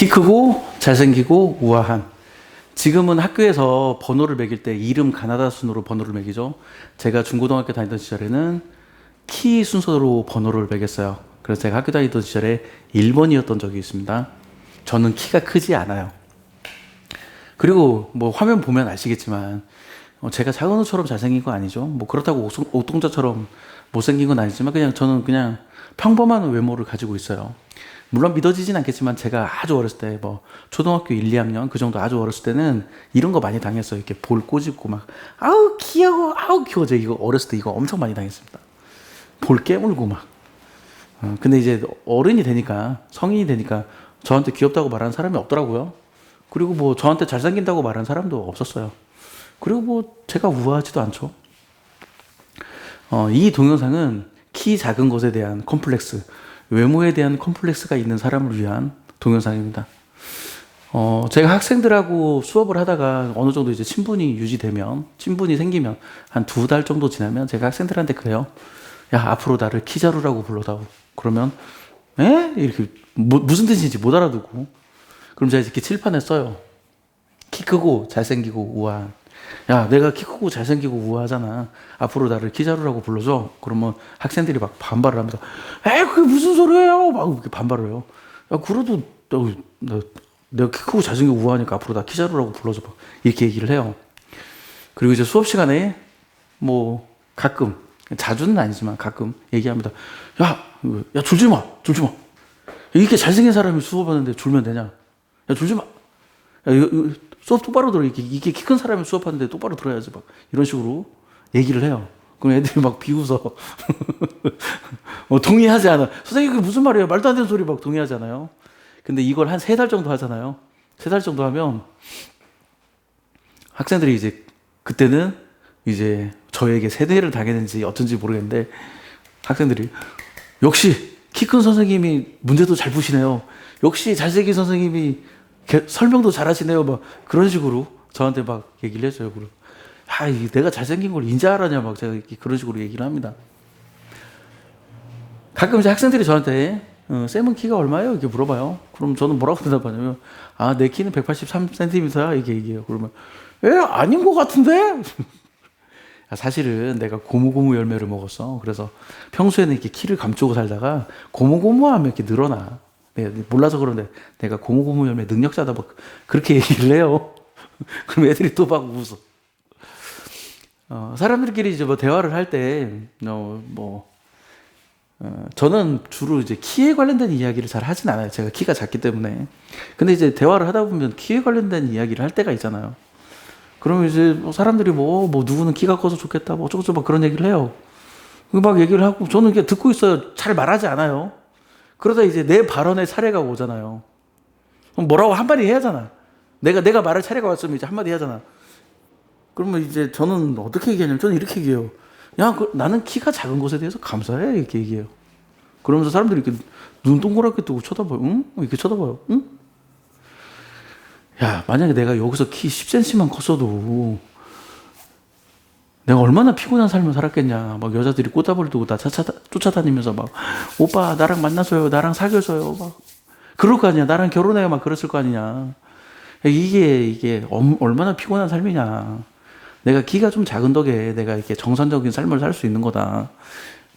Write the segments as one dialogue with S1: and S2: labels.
S1: 키 크고 잘생기고 우아한. 지금은 학교에서 번호를 매길 때 이름 가나다 순으로 번호를 매기죠. 제가 중고등학교 다니던 시절에는 키 순서로 번호를 매겼어요. 그래서 제가 학교 다니던 시절에 1번이었던 적이 있습니다. 저는 키가 크지 않아요. 그리고 뭐 화면 보면 아시겠지만 어, 제가 차은우처럼 잘생긴 거 아니죠. 뭐 그렇다고 옥- 옥동자처럼 못생긴 건 아니지만 그냥 저는 그냥 평범한 외모를 가지고 있어요. 물론 믿어지진 않겠지만 제가 아주 어렸을 때 뭐 초등학교 1, 2학년 그 정도 아주 어렸을 때는 이런 거 많이 당했어요. 이렇게 볼 꼬집고 막 아우 귀여워 아우 귀여워 제가 이거 어렸을 때 이거 엄청 많이 당했습니다. 볼 깨물고 막. 어, 근데 이제 어른이 되니까 성인이 되니까 저한테 귀엽다고 말하는 사람이 없더라고요. 그리고 뭐 저한테 잘생긴다고 말하는 사람도 없었어요. 그리고 뭐 제가 우아하지도 않죠. 어, 이 동영상은 키 작은 것에 대한 컴플렉스, 외모에 대한 컴플렉스가 있는 사람을 위한 동영상입니다. 어, 제가 학생들하고 수업을 하다가 어느 정도 이제 친분이 유지되면, 친분이 생기면, 한 두 달 정도 지나면 제가 학생들한테 그래요. 야, 앞으로 나를 키자루라고 불러다오. 그러면, 에? 이렇게, 뭐, 무슨 뜻인지 못 알아듣고. 그럼 제가 이렇게 칠판에 써요. 키 크고 잘생기고 우아한. 야, 내가 키 크고 잘생기고 우아하잖아. 앞으로 나를 키자루라고 불러줘. 그러면 학생들이 막 반발을 합니다. 에이, 그게 무슨 소리예요? 막 이렇게 반발을 해요. 야, 그래도 너, 너, 내가 키 크고 잘생기고 우아하니까 앞으로 나 키자루라고 불러줘. 막 이렇게 얘기를 해요. 그리고 이제 수업 시간에 뭐 가끔 자주는 아니지만 가끔 얘기합니다. 야, 야 줄지 마, 줄지 마. 이렇게 잘생긴 사람이 수업하는데 줄면 되냐? 야 줄지 마. 야, 이거, 이거 수업 똑바로 들어. 이렇게, 이게 키 큰 사람이 수업하는데 똑바로 들어야지. 막 이런 식으로 얘기를 해요. 그럼 애들이 막 비웃어. 어, 동의하지 않아. 선생님, 그게 무슨 말이에요? 말도 안 되는 소리 막 동의하지 않아요? 근데 이걸 한 세 달 정도 하잖아요. 세 달 정도 하면 학생들이 이제 그때는 이제 저에게 세대를 당했는지 어쩐지 모르겠는데 학생들이 역시 키 큰 선생님이 문제도 잘 푸시네요. 역시 잘생긴 선생님이 개- 설명도 잘하시네요. 막 그런 식으로 저한테 막 얘기를 해줘요. 그럼 아, 이 내가 잘생긴 걸 인자하라냐 막 제가 이렇게 그런 식으로 얘기를 합니다. 가끔 이제 학생들이 저한테 어, 쌤은 키가 얼마예요? 이렇게 물어봐요. 그럼 저는 뭐라고 대답하냐면 아, 내 키는 183cm야 이게 얘기해요. 그러면 에 아닌 것 같은데? 사실은 내가 고무고무 열매를 먹었어. 그래서 평소에는 이렇게 키를 감추고 살다가 고무고무하면 이렇게 늘어나. 내가 몰라서 그런데 내가 열매 능력자다 막 그렇게 얘기를 해요. 그럼 애들이 또 막 웃어. 어, 사람들끼리 이제 뭐 대화를 할 때, 어, 뭐, 어, 저는 주로 이제 키에 관련된 이야기를 잘 하진 않아요. 제가 키가 작기 때문에. 근데 이제 대화를 하다 보면 키에 관련된 이야기를 할 때가 있잖아요. 그러면 이제 뭐 사람들이 뭐, 뭐 누구는 키가 커서 좋겠다, 뭐 어쩌고저쩌고 막 그런 얘기를 해요. 막 얘기를 하고 저는 그냥 듣고 있어요. 잘 말하지 않아요. 그러다 이제 내 발언의 차례가 오잖아요. 그럼 뭐라고 한마디 해야잖아. 내가, 내가 말할 차례가 왔으면 이제 한마디 해야잖아. 그러면 이제 저는 어떻게 얘기하냐면 저는 이렇게 얘기해요. 야, 그, 나는 키가 작은 것에 대해서 감사해. 이렇게 얘기해요. 그러면서 사람들이 이렇게 눈 동그랗게 뜨고 쳐다봐요. 응? 이렇게 쳐다봐요. 응? 야, 만약에 내가 여기서 키 10cm만 컸어도 내가 얼마나 피곤한 삶을 살았겠냐. 막 여자들이 꽃다발을 두고 나 차차, 쫓아다니면서 막, 오빠, 나랑 만나서요. 나랑 사귀어서요. 막. 그럴 거 아니야. 나랑 결혼해요. 막 그랬을 거 아니냐. 이게, 이게 엄- 얼마나 피곤한 삶이냐. 내가 키가 좀 작은 덕에 내가 이렇게 정상적인 삶을 살 수 있는 거다.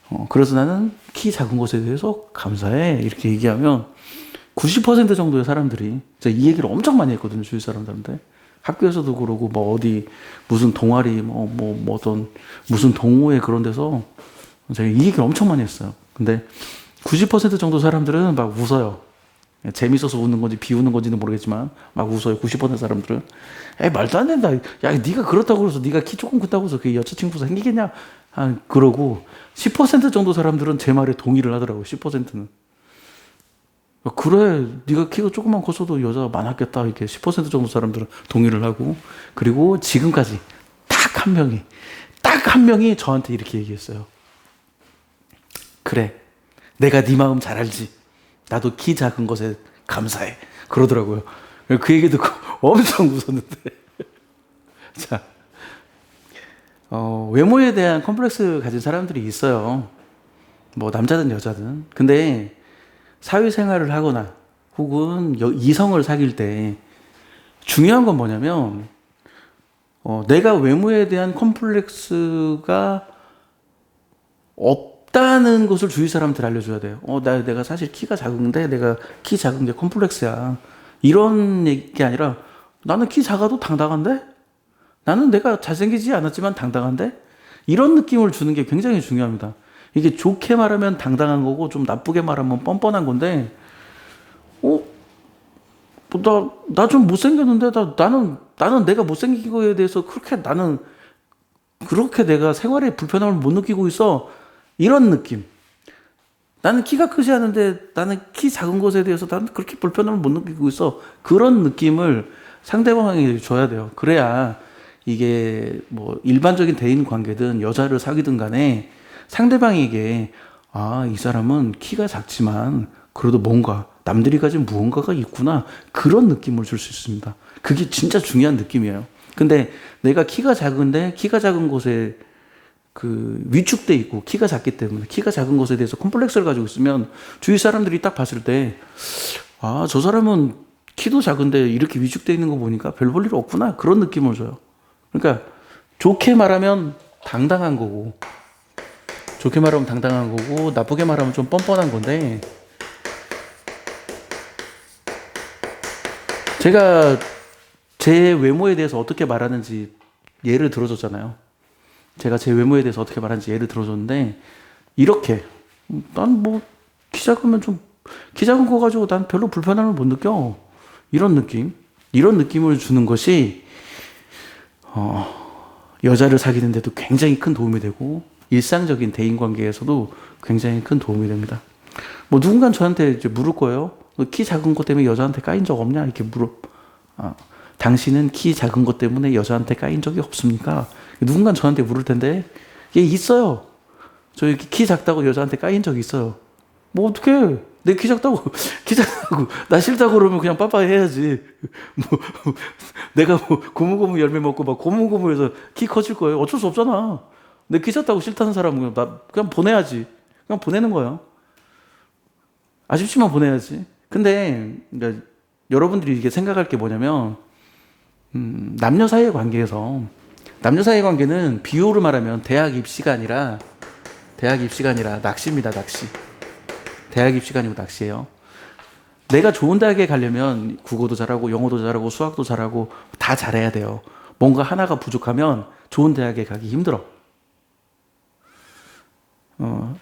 S1: 어, 그래서 나는 키 작은 것에 대해서 감사해. 이렇게 얘기하면 90% 정도의 사람들이 제가 이 얘기를 엄청 많이 했거든요. 주위 사람들한테. 학교에서도 그러고 뭐 어디 무슨 동아리 뭐뭐 뭐 어떤 무슨 동호회 그런 데서 제가 이 얘기를 엄청 많이 했어요. 근데 90% 정도 사람들은 막 웃어요. 재밌어서 웃는 건지 비웃는 건지는 모르겠지만 막 웃어요. 90% 사람들은 에 말도 안 된다. 야 네가 그렇다고 그래서 네가 키 조금 크다고 해서 그 여자친구가 생기겠냐? 아 그러고 10% 정도 사람들은 제 말에 동의를 하더라고요. 10%는 그래 네가 키가 조금만 컸어도 여자가 많았겠다 이렇게 10% 정도 사람들은 동의를 하고 그리고 지금까지 딱 한 명이 딱 한 명이 저한테 이렇게 얘기했어요. 그래 내가 네 마음 잘 알지. 나도 키 작은 것에 감사해. 그러더라고요. 그 얘기 듣고 엄청 웃었는데. 자, 어, 외모에 대한 컴플렉스 가진 사람들이 있어요. 뭐 남자든 여자든. 근데 사회생활을 하거나 혹은 여- 이성을 사귈 때 중요한 건 뭐냐면 어, 내가 외모에 대한 컴플렉스가 없다는 것을 주위 사람한테 알려줘야 돼요. 어, 나 내가 사실 키가 작은데 내가 키 작은 게 컴플렉스야. 이런 얘기 아니라 나는 키 작아도 당당한데? 나는 내가 잘생기지 않았지만 당당한데? 이런 느낌을 주는 게 굉장히 중요합니다. 이게 좋게 말하면 당당한 거고 좀 나쁘게 말하면 뻔뻔한 건데, 어, 나, 나 좀 못생겼는데, 나, 나는, 나는 내가 못생긴 거에 대해서 그렇게 나는, 그렇게 내가 생활에 불편함을 못 느끼고 있어. 이런 느낌. 나는 키가 크지 않은데 나는 키 작은 것에 대해서 나는 그렇게 불편함을 못 느끼고 있어. 그런 느낌을 상대방에게 줘야 돼요. 그래야 이게 뭐 일반적인 대인 관계든 여자를 사귀든 간에 상대방에게 아, 이 사람은 키가 작지만 그래도 뭔가 남들이 가진 무언가가 있구나. 그런 느낌을 줄 수 있습니다. 그게 진짜 중요한 느낌이에요. 근데 내가 키가 작은데 키가 작은 곳에 그 위축돼 있고 키가 작기 때문에 키가 작은 것에 대해서 콤플렉스를 가지고 있으면 주위 사람들이 딱 봤을 때 아, 저 사람은 키도 작은데 이렇게 위축돼 있는 거 보니까 별 볼 일 없구나. 그런 느낌을 줘요. 그러니까 좋게 말하면 당당한 거고 좋게 말하면 당당한 거고 나쁘게 말하면 좀 뻔뻔한 건데. 제가 제 외모에 대해서 어떻게 말하는지 예를 들어줬잖아요. 제가 제 외모에 대해서 어떻게 말하는지 예를 들어줬는데 이렇게. 난 뭐 키 작으면 좀 키 작은 거 가지고 난 별로 불편함을 못 느껴. 이런 느낌. 이런 느낌을 주는 것이 어, 여자를 사귀는데도 굉장히 큰 도움이 되고 일상적인 대인 관계에서도 굉장히 큰 도움이 됩니다. 뭐 누군가 저한테 이제 물을 거예요. 너키 작은 것 때문에 여자한테 까인 적 없냐 이렇게 물어. 아, 당신은 키 작은 것 때문에 여자한테 까인 적이 없습니까? 누군가 저한테 물을 텐데, 예, 있어요. 저 이렇게 키 작다고 여자한테 까인 적이 있어요. 뭐, 어떡해. 내키 작다고, 키 작다고, 나 싫다고 그러면 그냥 빠빠이 해야지. 뭐, 내가 뭐, 고무고무 열매 먹고 막 고무고무해서 키 커질 거예요. 어쩔 수 없잖아. 내키 작다고 싫다는 사람은 그냥, 나, 그냥 보내야지. 그냥 보내는 거예요. 아쉽지만 보내야지. 근데, 그러니까 여러분들이 이게 생각할 게 뭐냐면, 음, 남녀 사이의 관계에서 남녀 사이의 관계는 비유를 말하면 대학 입시가 아니라 대학 입시가 아니라 낚시입니다, 낚시. 대학 입시가 아니고 낚시예요. 내가 좋은 대학에 가려면 국어도 잘하고 영어도 잘하고 수학도 잘하고 다 잘해야 돼요. 뭔가 하나가 부족하면 좋은 대학에 가기 힘들어. 어,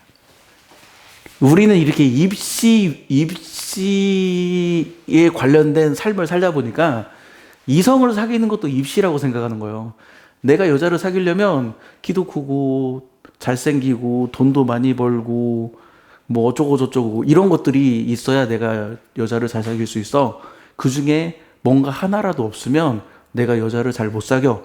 S1: 우리는 이렇게 입시 입시에 관련된 삶을 살다 보니까 이성을 사귀는 것도 입시라고 생각하는 거예요. 내가 여자를 사귀려면 키도 크고 잘생기고 돈도 많이 벌고 뭐 어쩌고 저쩌고 이런 것들이 있어야 내가 여자를 잘 사귈 수 있어. 그 중에 뭔가 하나라도 없으면 내가 여자를 잘 못 사겨.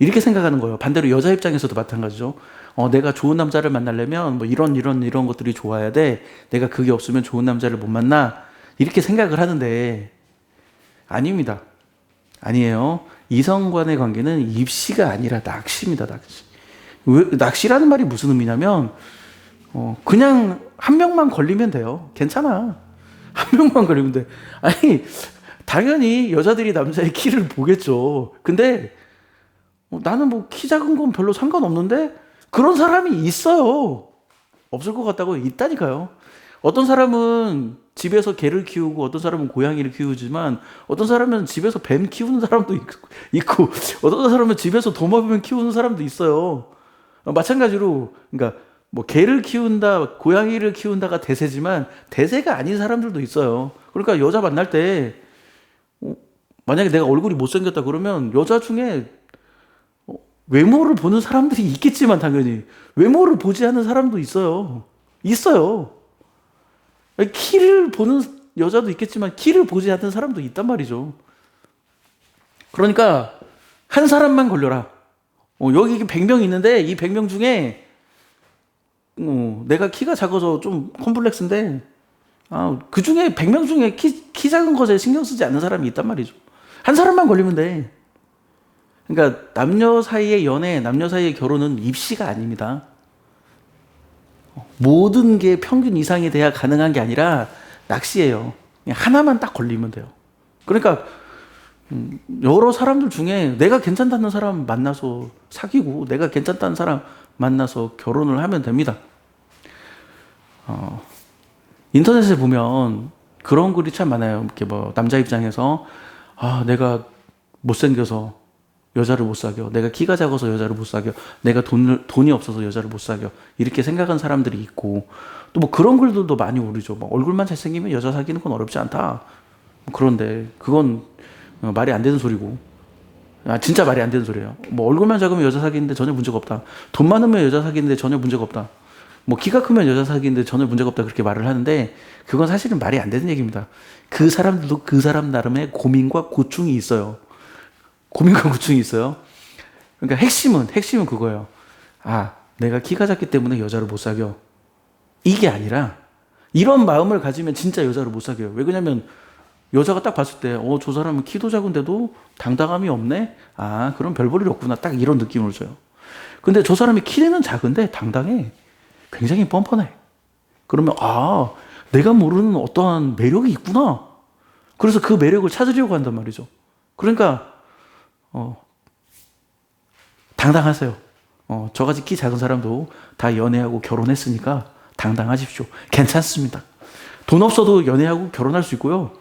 S1: 이렇게 생각하는 거예요. 반대로 여자 입장에서도 마찬가지죠. 어, 내가 좋은 남자를 만나려면 뭐 이런 이런 이런 것들이 좋아야 돼. 내가 그게 없으면 좋은 남자를 못 만나. 이렇게 생각을 하는데 아닙니다. 아니에요. 이성 간의 관계는 입시가 아니라 낚시입니다, 낚시. 왜, 낚시라는 말이 무슨 의미냐면, 어, 그냥 한 명만 걸리면 돼요. 괜찮아. 한 명만 걸리면 돼. 아니, 당연히 여자들이 남자의 키를 보겠죠. 근데, 어, 나는 뭐 키 작은 건 별로 상관없는데, 그런 사람이 있어요. 없을 것 같다고 있다니까요. 어떤 사람은 집에서 개를 키우고 어떤 사람은 고양이를 키우지만 어떤 사람은 집에서 뱀 키우는 사람도 있- 있고 어떤 사람은 집에서 도마뱀 키우는 사람도 있어요. 어, 마찬가지로 그러니까 뭐 개를 키운다, 고양이를 키운다가 대세지만 대세가 아닌 사람들도 있어요. 그러니까 여자 만날 때 어, 만약에 내가 얼굴이 못생겼다 그러면 여자 중에 어, 외모를 보는 사람들이 있겠지만 당연히 외모를 보지 않는 사람도 있어요. 있어요. 키를 보는 여자도 있겠지만 키를 보지 않는 사람도 있단 말이죠. 그러니까 한 사람만 걸려라. 어, 여기 100명 있는데 이 100명 중에 어, 내가 키가 작아서 좀 컴플렉스인데 아, 그 중에 100명 중에 키, 키 작은 것에 신경 쓰지 않는 사람이 있단 말이죠. 한 사람만 걸리면 돼. 그러니까 남녀 사이의 연애, 남녀 사이의 결혼은 입시가 아닙니다. 모든 게 평균 이상이 돼야 가능한 게 아니라 낚시예요. 하나만 딱 걸리면 돼요. 그러니까 음, 여러 사람들 중에 내가 괜찮다는 사람 만나서 사귀고 내가 괜찮다는 사람 만나서 결혼을 하면 됩니다. 어, 인터넷에 보면 그런 글이 참 많아요. 이렇게 뭐 남자 입장에서 아 내가 못생겨서 여자를 못 사겨. 내가 키가 작아서 여자를 못 사겨. 내가 돈을, 돈이 없어서 여자를 못 사겨. 이렇게 생각하는 사람들이 있고 또 뭐 그런 글들도 많이 오르죠. 막 얼굴만 잘생기면 여자 사귀는 건 어렵지 않다. 뭐 그런데 그건 어, 말이 안 되는 소리고. 아, 진짜 말이 안 되는 소리예요. 뭐 얼굴만 작으면 여자 사귀는데 전혀 문제가 없다. 돈 많으면 여자 사귀는데 전혀 문제가 없다. 뭐 키가 크면 여자 사귀는데 전혀 문제가 없다 그렇게 말을 하는데 그건 사실은 말이 안 되는 얘기입니다. 그 사람들도 그 사람 나름의 고민과 고충이 있어요. 고민과 고충이 있어요. 그러니까 핵심은 핵심은 그거예요. 아, 내가 키가 작기 때문에 여자를 못 사겨. 이게 아니라 이런 마음을 가지면 진짜 여자를 못 사겨요. 왜 그러냐면 여자가 딱 봤을 때, 어, 저 사람은 키도 작은데도 당당함이 없네? 아, 그럼 별 볼일 없구나. 딱 이런 느낌을 줘요. 근데 저 사람이 키는 작은데 당당해. 굉장히 뻔뻔해. 그러면, 아, 내가 모르는 어떠한 매력이 있구나. 그래서 그 매력을 찾으려고 한단 말이죠. 그러니까, 어, 당당하세요. 어, 저같이 키 작은 사람도 다 연애하고 결혼했으니까 당당하십시오. 괜찮습니다. 돈 없어도 연애하고 결혼할 수 있고요.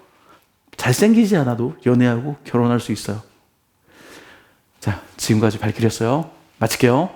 S1: 잘생기지 않아도 연애하고 결혼할 수 있어요. 자, 지금까지 발길이었어요. 마칠게요.